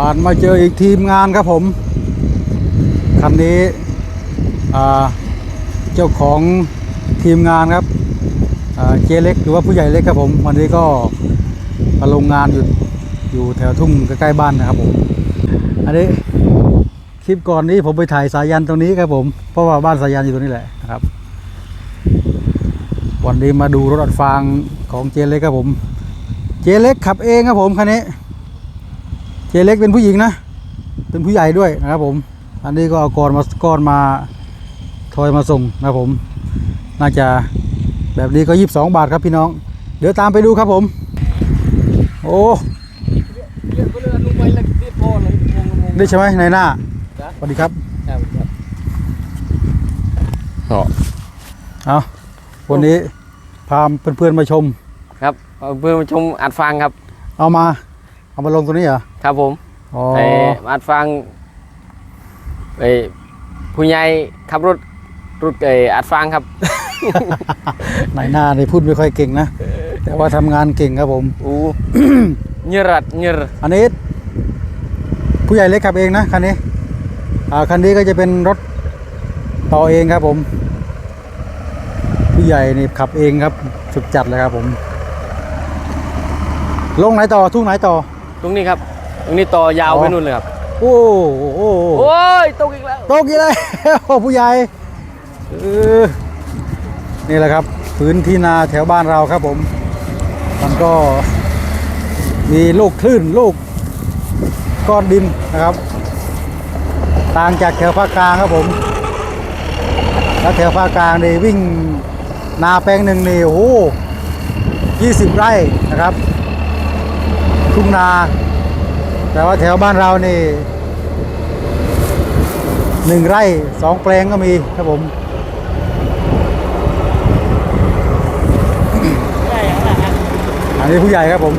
ผ่านมาเจออีกทีมงานครับผม คันนี้เจ้าของทีมงานครับเจเล็กหรือว่าผู้ใหญ่เล็กครับผม วันนี้ก็มาลงงานอยู่อยู่แถวทุ่งใกล้ๆบ้านนะครับผม อันนี้คลิปก่อนนี้ผมไปถ่ายสายันตรงนี้ครับผม เพราะว่าบ้านสายันอยู่ตรงนี้แหละนะครับ วันนี้มาดูรถอัดฟางของเจเล็กครับผม เจเล็กขับเองครับผมคันนี้ เจเล็กเป็นผู้หญิงนะ เป็นผู้ใหญ่ด้วยนะครับผม อันนี้ก็เอาก้อนมาก้อนมาทอยมาส่งนะครับผม น่าจะแบบนี้ก็ยีิบสองบาทครับพี่น้อง เดี๋ยวตามไปดูครับผม โอ้เรียกก็เลยลงไปแล้วเรียกพ่อเลยวงวงนี่ใช่ไหมในหน้าจ้ะสวัสดีครับครับครับเอาวันนี้พาเพื่อนๆมาชม ครับเอาเพื่อนมาชมอัดฟังครับ เอามา เอามาลงตัวนี้เหรอ ครับผมอ๋อไออัดฟังไอผู้ใหญ่ขับรถรถไออัดฟังครับในหน้าในพูดไม่ค่อยเก่งนะ แต่ว่าทำงานเก่งครับผม อู้ เนื้อรัดเนื้ออันนี้ ผู้ใหญ่เล็กขับเองนะคันนี้ อ่าคันนี้ก็จะเป็นรถต่อเองครับผม ผู้ใหญ่นี่ขับเองครับสุดจัดเลยครับผม ลงไหนต่อทุ่งไหนต่อ ตรงนี้ครับ ตรงนี้ต่อยาวอ๋อไปนู่นเลยครับ โอ้โหโอ้โหโอ้ยตกอีกแล้วตกกี่เลยผู้ใหญ่เออนี่แหละครับพื้นที่นาแถวบ้านเราครับผม มันก็มีลูกคลื่นลูกก้อนดินนะครับ ต่างจากแถวภาคกลางครับผม แล้วแถวภาคกลางนี่วิ่งนาแปลงหนึ่งนี่โอ้โหยี่สิบไร่นะครับ ทุ่งนา แต่ว่าแถวบ้านเรานี่หนึ่งไร่สองแปลงก็มีครับผมอันนี้ผู้ใหญ่ครับผม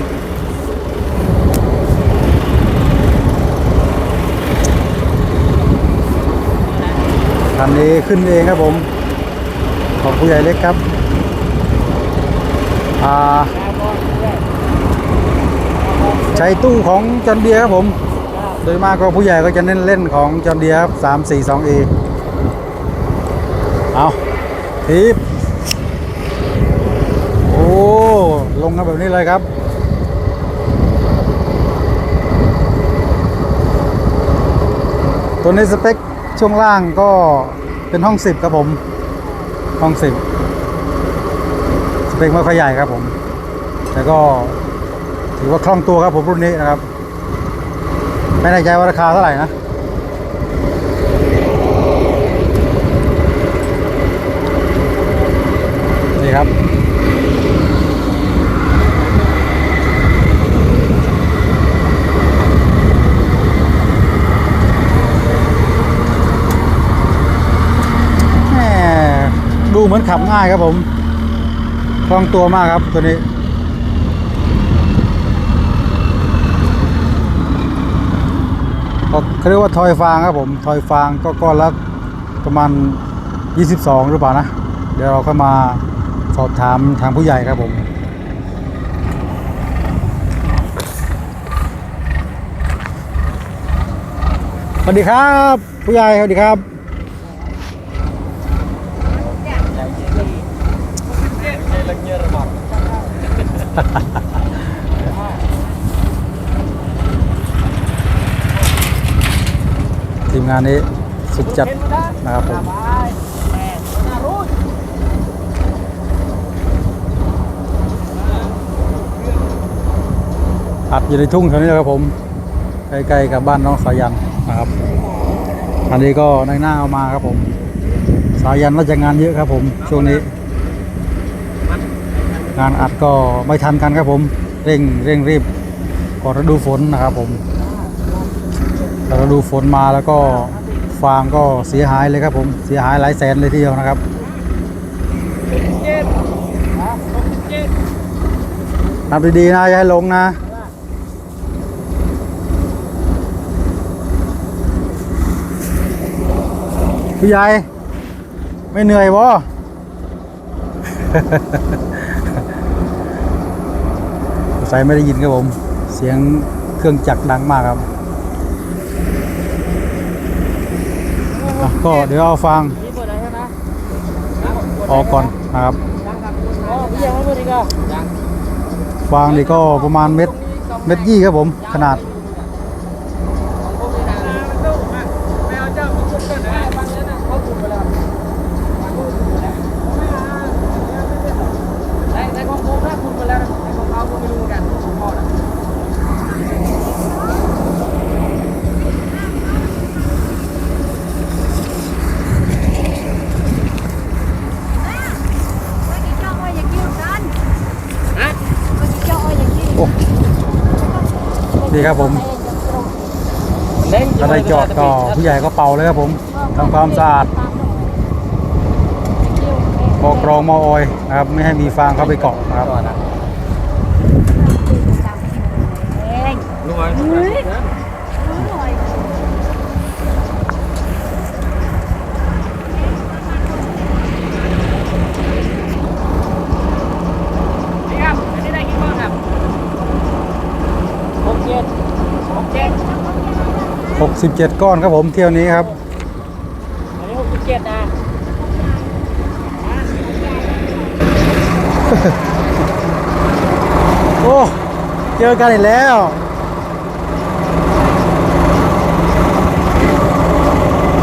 คันนี้ขึ้นเองครับผม ของผู้ใหญ่เล็กครับ อ่า ใช้ตู้ของจอนเดียครับผม โดยมากก็ผู้ใหญ่ก็จะเน้นเล่นของจอนเดียครับสามสี่สองเอเอาทีบโอ้ ลงกันแบบนี้เลยครับตัวนี้สเปคช่วงล่างก็เป็นห้องสิบครับผม ห้องสิบสเปคไม่ค่อยใหญ่ครับผม แต่ก็ ถือว่าคล่องตัวครับผมรุ่นนี้นะครับ ไม่แน่ใจว่าราคาเท่าไหร่นะนี่ครับดูเหมือนขับง่ายครับผม คล่องตัวมากครับตัวนี้ ก็เขาเรียกว่าทอยฟางครับผมทอยฟางก็ก้อนละประมาณ 22 หรือเปล่านะ เดี๋ยวเราก็มาสอบถามทางผู้ใหญ่ครับผมสวัสดีครับ ผู้ใหญ่สวัสดีครับ ทีม งานนี้สุดจัดนะครับผมอัดอยู่ในทุ่งแถวนี้แหละครับผมใกล้ๆกับบ้านน้องสายันนะครับ อันนี้ก็ในหน้าเอามาครับผม สายันน่าจะงานเยอะครับผม ช่วงนี้ งานอัดก็ไม่ทันกันครับผม เร่งเร่งรีบก่อนฤดูฝนนะครับผม แต่ดูฝนมาแล้วก็ฟางก็เสียหายเลยครับผมเสียหายหลายแสนเลยทีเดียวนะครับนับดีๆนะอย่าให้ลงนะพี่ใหญ่ไม่เหนื่อยวะใส่ไม่ได้ยินครับผม เสียงเครื่องจักรดังมากครับ อะก็เดี๋ยวเอาฟางนี่เปิดอะไรใช่ไหมออกก่อนนะครับ อ๋อพี่ยังไม่เปิดอีกเหรอ ฟางนี่ก็ประมาณเม็ดเม็ดยี่ครับผมขนาด ไม่เอาเจ้าพี่ชุบกันนะบางนั้นนะเขาถูกไปแล้วในในของผมถ้าคุณไปแล้วนะในของเขาก็ไม่รู้เหมือนกันของพ่อนะ Ôi, chị cho ơi, อย่างนี้เหมือนกัน ฮะ เมื่อกี้เจ้าอ้อยอย่างนี้ โอ้ ดีครับผมก็ได้จอดก็ผู้ใหญ่ก็เป่าเลยครับผมทำความสะอาดบอกรองมออยนะครับไม่ให้มีฟางเข้าไปเกาะนะครับเอ 67ก้อนครับผมเที่ยวนี้ครับอันนี้หกสิบเจ็ดนะโอ้เจอกันอีกแล้ว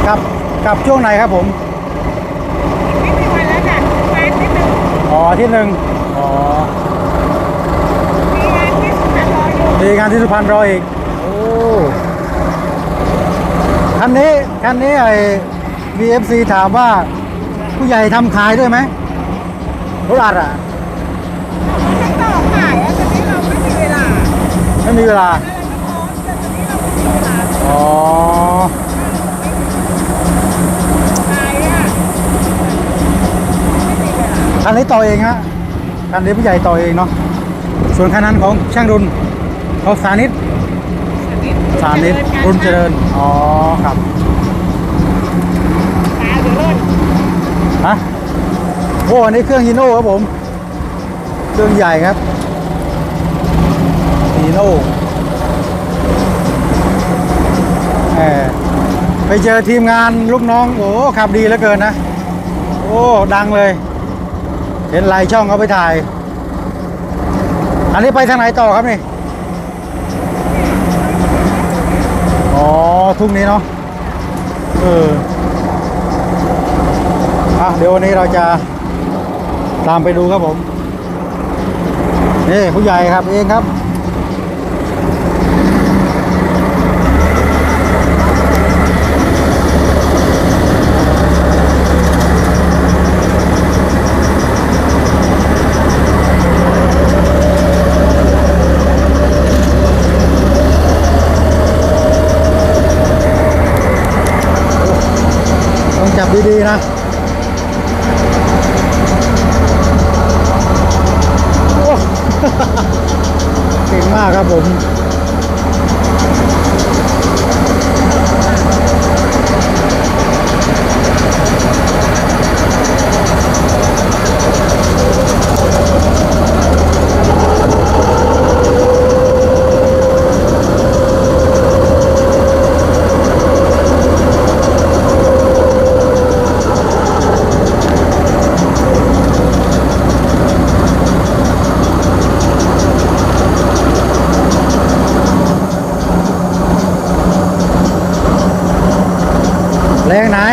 กลับกลับช่วงไหนครับผมไม่มีวันแล้วจ้ะงานที่หนึ่งอ๋ออาที่หนึ่งอ๋อมีงานที่สุพรรณรออยู่ มีงานที่สุพรรณรออีก โอ้ คันนี้คันนี้ไอ้ VFC ถามว่าผู้ใหญ่ทำขายด้วยไหมรถอัดอะจะต่อขายอะตอนนี้เราไม่มีเวลาไม่มีเวลาอะไรก็พร้อมแต่ตอนนี้เราไม่มีเวลาอ๋อ ขายอะไม่มีเวลาคันนี้ต่อเองฮะคันนี้ผู้ใหญ่ต่อเองเนาะ ส่วนคันนั้นของช่างรุนเขาสานิต สานิตรุ่นเจริญ อ๋อครับขายเดี๋ยวเลิศฮะโอ้อันนี้เครื่องฮีโน่ครับผม เครื่องใหญ่ครับฮีโน่แหมไปเจอทีมงานลูกน้อง โอ้ขับดีเหลือเกินนะ โอ้ ดังเลย เห็นไลายช่องเขาไปถ่าย อันนี้ไปทางไหนต่อครับนี่ อ๋อ ทุ่งนี้เนาะ เอออะเดี๋ยววันนี้เราจะตามไปดูครับผม นี่ผู้ใหญ่ครับเองครับ จับดีๆนะโอ้เก่งมากครับผม ไหน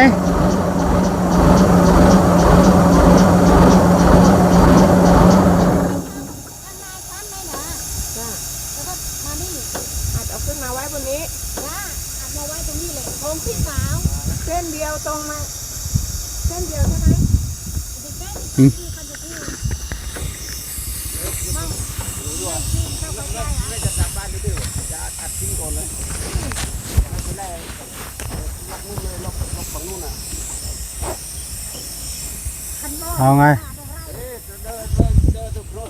อาจเอาขึ้นมาไว้บนนี้จ้าอาจมาไว้ตรงนี้เลยโคมพี่สาว เส้นเดียวตรงมา เส้นเดียวใช่ไหม อืม เอาไง ไว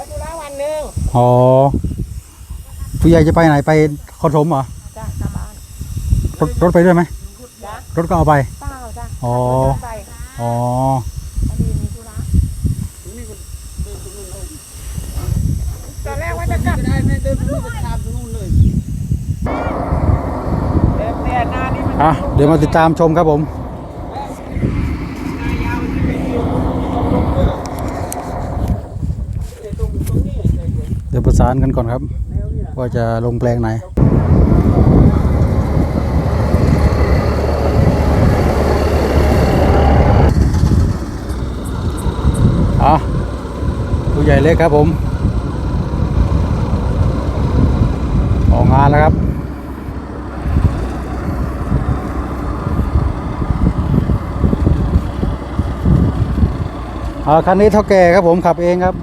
้ดูแลวันหนึ่งอ๋อผู้ใหญ่จะไปไหนไปคอนถมเหรอจ้ากลับบ้านรถรถไปด้วยไหมจ้ารถก็เอาไปเปล่าจ้าอ๋อ ไป อ๋อ พอดีมีธุระตอนแรก แต่หน้านี่มัน อะเดี๋ยวมาติดตามชมครับผมเดี๋ยวประสานกันก่อนครับ ว่าจะลงแปลงไหนอะผู้ใหญ่เล็กครับผมออกงานแล้วครับ คันนี้เท่าแก่ครับผมขับเองครับ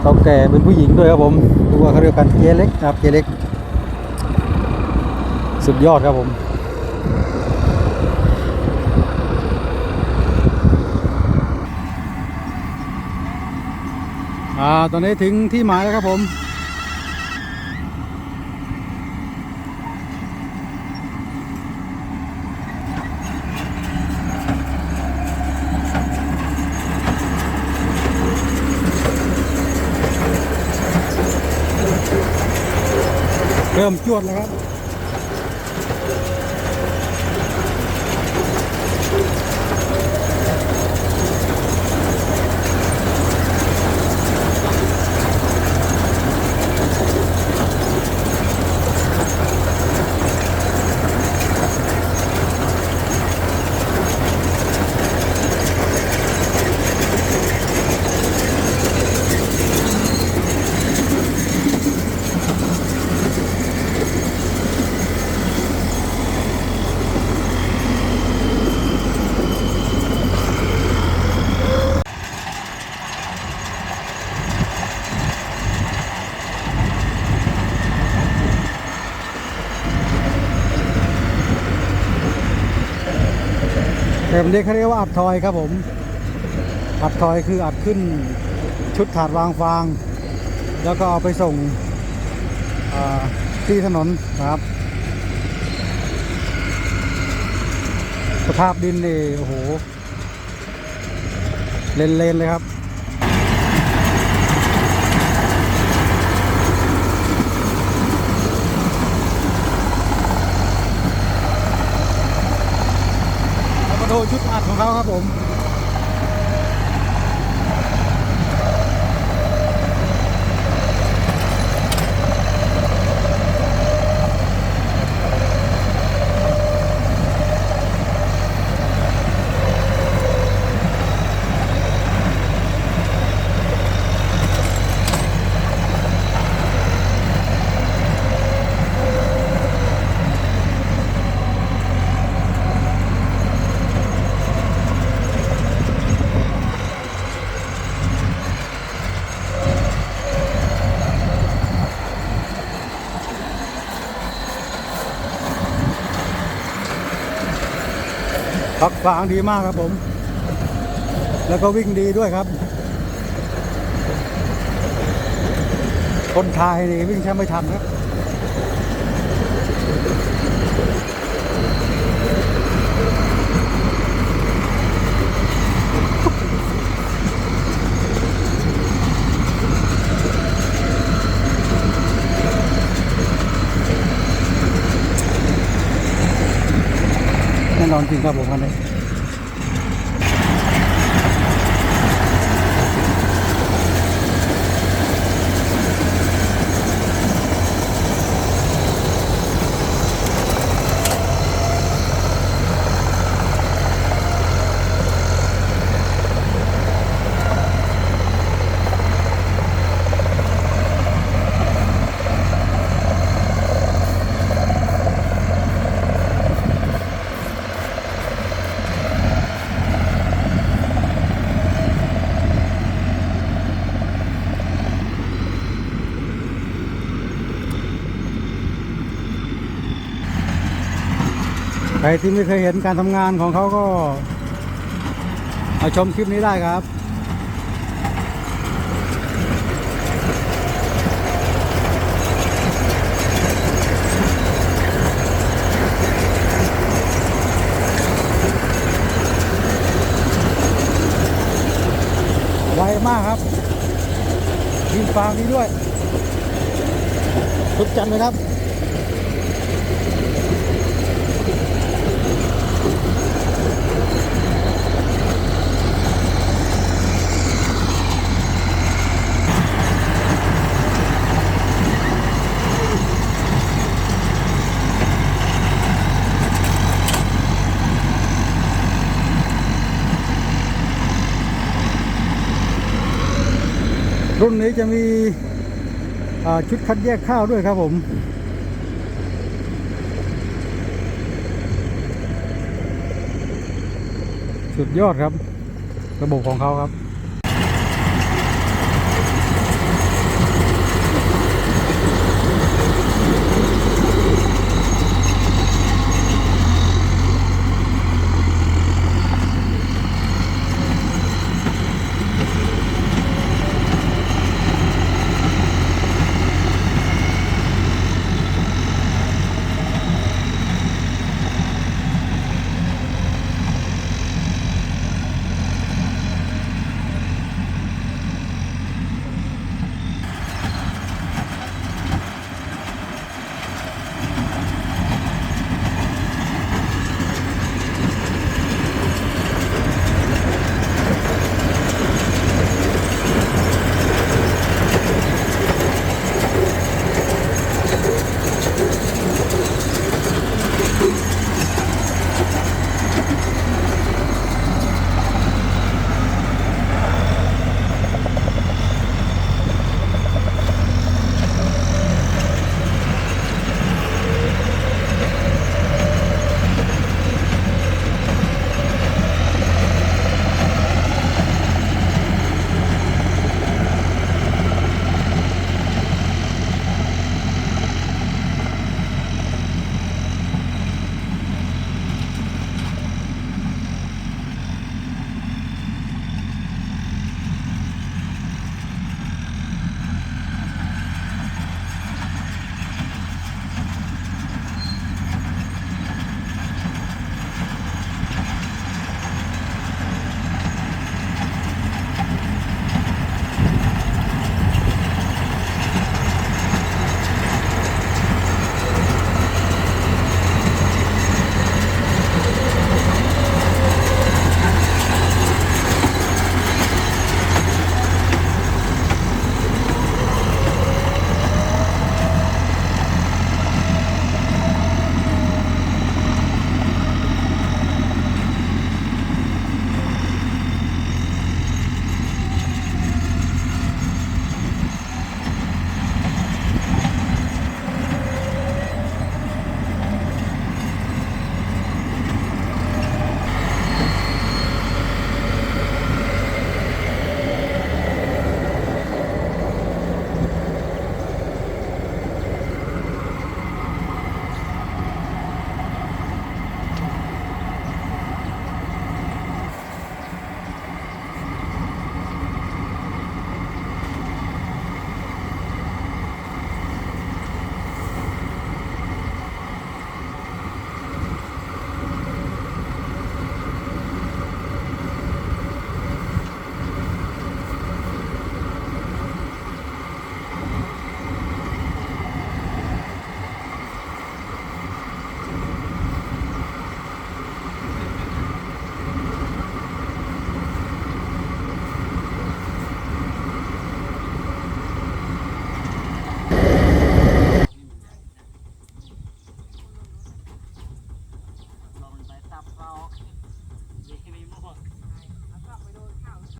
เท่าแก่เป็นผู้หญิงด้วยครับผมดูว่าเขาเรียกกันเจเล็กครับเจเล็ก สุดยอดครับผมอ่าตอนนี้ถึงที่หมายแล้วครับผม ริ่มจวดแล้วครับ แบบนี้เขาเรียกว่าอัดทอยครับผม อัดทอยคืออัดขึ้นชุดถาดวางฟาง แล้วก็เอาไปส่งที่ถนนนะครับ สภาพดินนี่โอ้โห เลนเลนเลยครับ วมาดูชุดอัดของเขาครับผม พักฟางดีมากครับผม แล้วก็วิ่งดีด้วยครับ คนไทยนี่วิ่งแทบไม่ทันครับ แน่นอนจริงครับผมคันนี้ รที่ไม่เคยเห็นการทำงานของเขาก็มาชมคลิปนี้ได้ครับไวมากครับยิงฟางนี้ด้วยทุกจันทร์ไหมครับ รุ่นนี้จะมีชุดคัดแยกข้าวด้วยครับผม สุดยอดครับ ระบบของเขาครับ